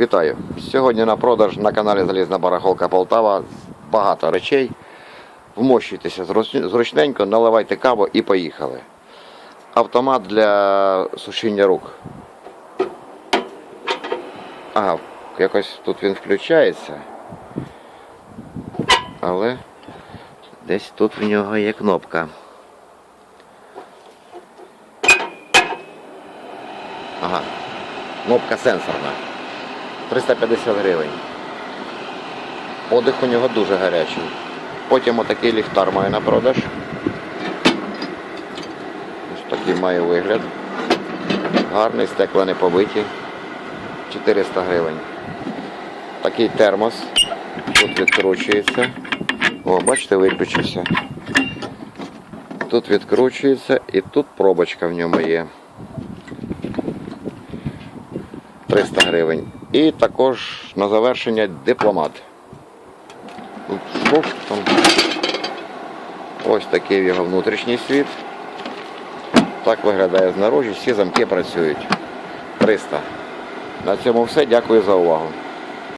Вітаю! Сьогодні на продаж на каналі Залізна Барахолка Полтава багато речей. Вмощуйтеся зручненько, наливайте каву і поїхали. Автомат для сушіння рук. Ага, якось тут він включається. Але десь тут в нього є кнопка. Ага, кнопка сенсорна. 350 гривень. Подих у нього дуже гарячий. Потім отакий ліхтар має на продаж. Ось такий має вигляд. Гарний, стекла не побиті. 400 гривень. Такий термос. Тут відкручується. О, бачите, виключився. Тут відкручується і тут пробочка в ньому є. 300 гривень. І також на завершення дипломат. Ось такий його внутрішній світ. Так виглядає знаружі, всі замки працюють. 300. На цьому все. Дякую за увагу.